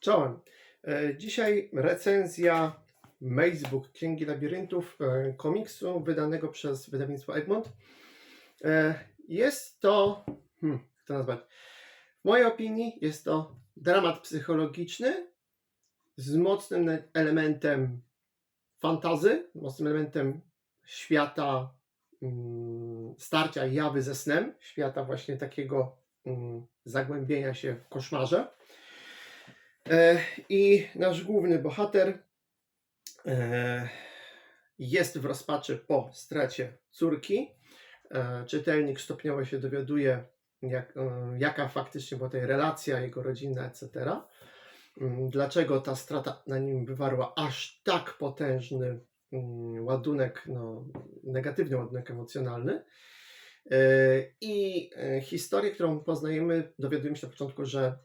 Czołem. Dzisiaj recenzja Macebook Księgi Labiryntów e, komiksu wydanego przez wydawnictwo Egmont. E, Jest to, hmm, jak to nazwać? W mojej opinii jest to dramat psychologiczny z mocnym elementem fantazy, mocnym elementem świata mm, starcia jawy ze snem, świata właśnie takiego mm, zagłębienia się w koszmarze. E, I nasz główny bohater e, jest w rozpaczy po stracie córki. E, Czytelnik stopniowo się dowiaduje, jak, jaka faktycznie była tej relacja jego rodzinna, etc. Mm, Dlaczego ta strata na nim wywarła aż tak potężny mm, ładunek, no, negatywny ładunek emocjonalny. I historię, którą poznajemy, dowiadujemy się na początku, że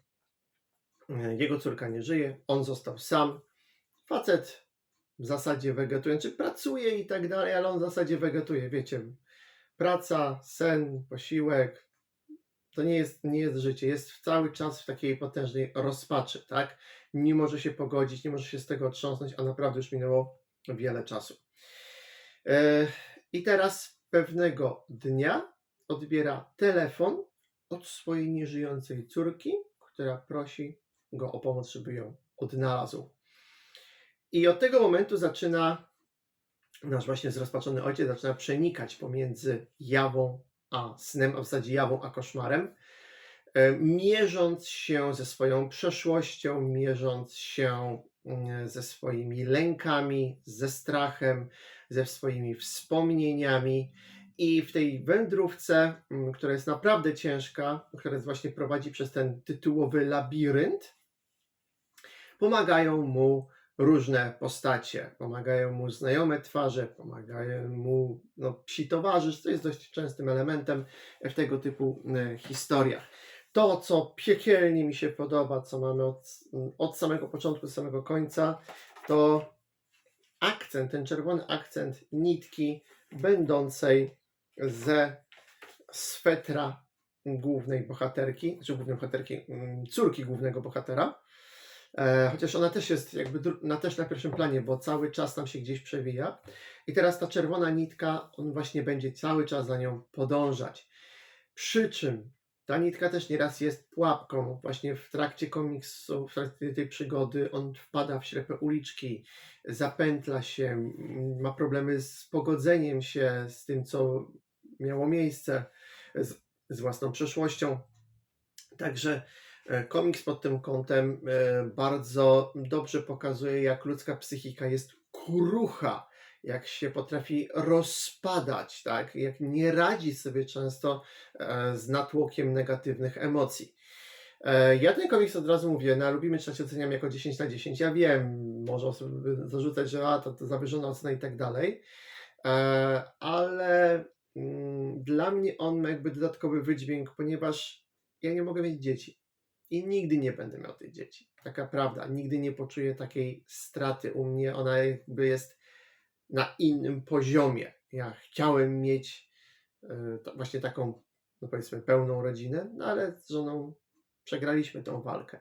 jego córka nie żyje, on został sam. Facet w zasadzie wegetuje, czy pracuje i tak dalej, ale on w zasadzie wegetuje, wiecie. Praca, sen, posiłek, to nie jest, nie jest życie, jest cały czas w takiej potężnej rozpaczy, tak? Nie może się pogodzić, nie może się z tego otrząsnąć, a naprawdę już minęło wiele czasu. E, I teraz pewnego dnia odbiera telefon od swojej nieżyjącej córki, która prosi go o pomoc, żeby ją odnalazł. I od tego momentu zaczyna nasz właśnie zrozpaczony ojciec zaczyna przenikać pomiędzy jawą a snem, a w zasadzie jawą a koszmarem, e, mierząc się ze swoją przeszłością, mierząc się mm, ze swoimi lękami, ze strachem, ze swoimi wspomnieniami. I w tej wędrówce, mm, która jest naprawdę ciężka, która jest właśnie prowadzi przez ten tytułowy labirynt, pomagają mu różne postacie. Pomagają mu znajome twarze, pomagają mu no, psi towarzysz, co jest dość częstym elementem w tego typu e, historiach. To, co piekielnie mi się podoba, co mamy od, od samego początku do samego końca, to akcent, ten czerwony akcent nitki będącej ze swetra głównej bohaterki, czy głównej bohaterki, córki głównego bohatera. E, chociaż ona też jest jakby na, też na pierwszym planie, bo cały czas tam się gdzieś przewija. I teraz ta czerwona nitka, on właśnie będzie cały czas za nią podążać. Przy czym ta nitka też nieraz jest pułapką. Właśnie w trakcie komiksu, w trakcie tej przygody, on wpada w ślepe uliczki, zapętla się, ma problemy z pogodzeniem się z tym, co miało miejsce, z, z własną przeszłością. Także komiks pod tym kątem e, bardzo dobrze pokazuje, jak ludzka psychika jest krucha, jak się potrafi rozpadać, tak? jak nie radzi sobie często e, z natłokiem negatywnych emocji. E, Ja ten komiks od razu mówię, na lubimy czytać oceniam jako 10 na 10. Ja wiem, może osoby by zarzucać, że a, to, to zawyżona ocena i tak dalej, E, ale mm, dla mnie on ma jakby dodatkowy wydźwięk, ponieważ ja nie mogę mieć dzieci i nigdy nie będę miał tych dzieci. Taka prawda, nigdy nie poczuję takiej straty u mnie, ona jakby jest na innym poziomie. Ja chciałem mieć e, właśnie taką, no powiedzmy, pełną rodzinę, no ale z żoną przegraliśmy tą walkę.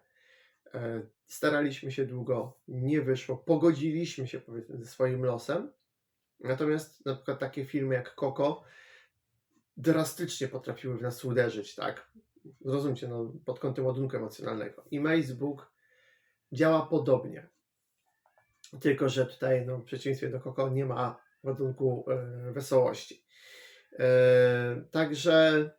E, Staraliśmy się długo, nie wyszło, pogodziliśmy się powiedzmy ze swoim losem. Natomiast na przykład takie filmy jak Coco drastycznie potrafiły w nas uderzyć, tak? Zrozumcie, no, pod kątem ładunku emocjonalnego. I Macebook działa podobnie. Tylko, że tutaj, no, w przeciwieństwie do Coco, nie ma ładunku e, wesołości. E, także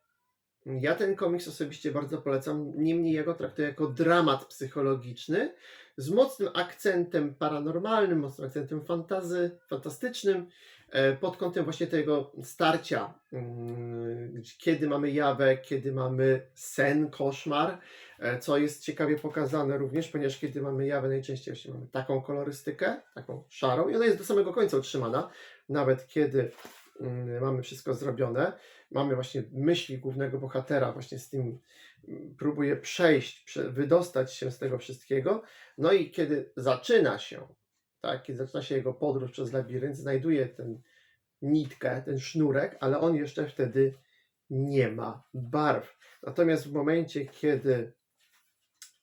ja ten komiks osobiście bardzo polecam. Niemniej ja go traktuję jako dramat psychologiczny z mocnym akcentem paranormalnym, mocnym akcentem fantazy, fantastycznym, e, pod kątem właśnie tego starcia, mm, kiedy mamy jawę, kiedy mamy sen, koszmar, e, co jest ciekawie pokazane również, ponieważ kiedy mamy jawę, najczęściej właśnie mamy taką kolorystykę, taką szarą i ona jest do samego końca utrzymana, nawet kiedy mamy wszystko zrobione, mamy właśnie myśli głównego bohatera, właśnie z tym mm, próbuje przejść, prze, wydostać się z tego wszystkiego, no i kiedy zaczyna się, tak, kiedy zaczyna się jego podróż przez labirynt, znajduje tę nitkę, ten sznurek, ale on jeszcze wtedy nie ma barw. Natomiast w momencie, kiedy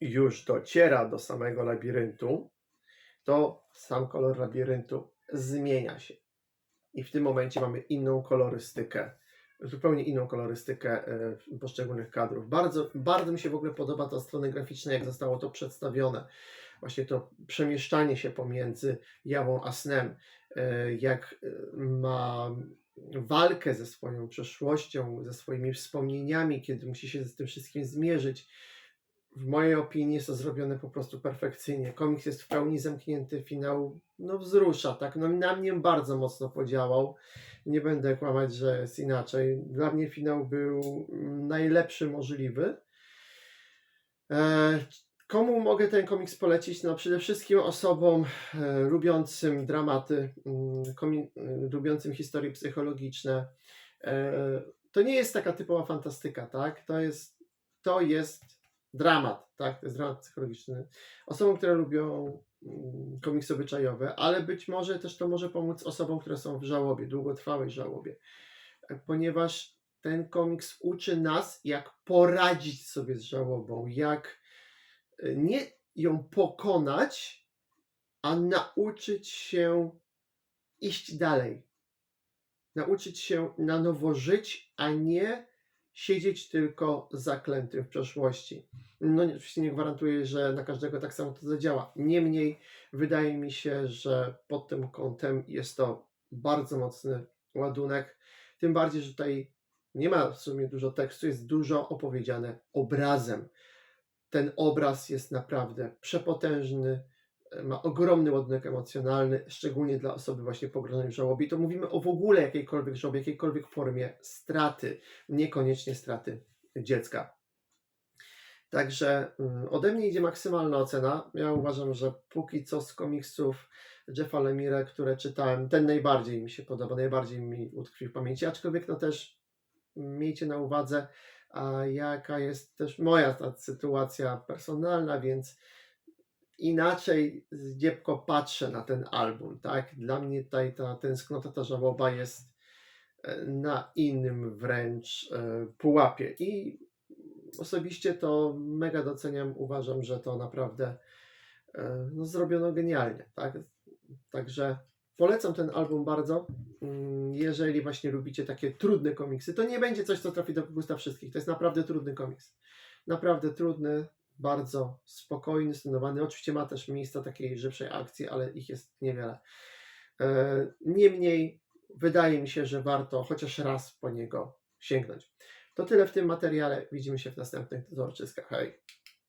już dociera do samego labiryntu, to sam kolor labiryntu zmienia się. I w tym momencie mamy inną kolorystykę, zupełnie inną kolorystykę e, poszczególnych kadrów. Bardzo, bardzo mi się w ogóle podoba ta strona graficzna, jak zostało to przedstawione. Właśnie to przemieszczanie się pomiędzy jawą a snem, e, jak e, ma walkę ze swoją przeszłością, ze swoimi wspomnieniami, kiedy musi się z tym wszystkim zmierzyć. W mojej opinii jest to zrobione po prostu perfekcyjnie. Komiks jest w pełni zamknięty, finał no wzrusza, tak? No na mnie bardzo mocno podziałał. Nie będę kłamać, że jest inaczej. Dla mnie finał był mm, najlepszy możliwy. E, Komu mogę ten komiks polecić? No przede wszystkim osobom e, lubiącym dramaty, mm, e, lubiącym historie psychologiczne. To nie jest taka typowa fantastyka, tak? To jest, to jest dramat, tak? To jest dramat psychologiczny. Osobom, które lubią mm, komiksy obyczajowe, ale być może też to może pomóc osobom, które są w żałobie, długotrwałej żałobie, E, ponieważ ten komiks uczy nas, jak poradzić sobie z żałobą, jak e, nie ją pokonać, a nauczyć się iść dalej. Nauczyć się na nowo żyć, a nie siedzieć tylko zaklętym w przeszłości. No oczywiście nie gwarantuję, że na każdego tak samo to zadziała. Niemniej wydaje mi się, że pod tym kątem jest to bardzo mocny ładunek. Tym bardziej, że tutaj nie ma w sumie dużo tekstu, jest dużo opowiedziane obrazem. Ten obraz jest naprawdę przepotężny, ma ogromny ładunek emocjonalny, szczególnie dla osoby właśnie pogrążonej w żałobie. To mówimy o w ogóle jakiejkolwiek żałobie, jakiejkolwiek formie straty, niekoniecznie straty dziecka. Także mm, ode mnie idzie maksymalna ocena. Ja uważam, że póki co z komiksów Jeffa Lemire, które czytałem, ten najbardziej mi się podoba, najbardziej mi utkwił w pamięci, aczkolwiek no też miejcie na uwadze, a jaka jest też moja ta sytuacja personalna, więc inaczej zdziepko patrzę na ten album, tak? Dla mnie tutaj ta tęsknota, ta żałoba jest e, na innym wręcz e, pułapie i osobiście to mega doceniam, uważam, że to naprawdę e, no, zrobiono genialnie, tak? Także polecam ten album bardzo. Mm, Jeżeli właśnie lubicie takie trudne komiksy, to nie będzie coś, co trafi do gusta wszystkich. To jest naprawdę trudny komiks. Naprawdę trudny, bardzo spokojny, stonowany. Oczywiście ma też miejsca takiej żywszej akcji, ale ich jest niewiele. E, Niemniej wydaje mi się, że warto chociaż raz po niego sięgnąć. To tyle w tym materiale. Widzimy się w następnych zobaczyskach. Hej!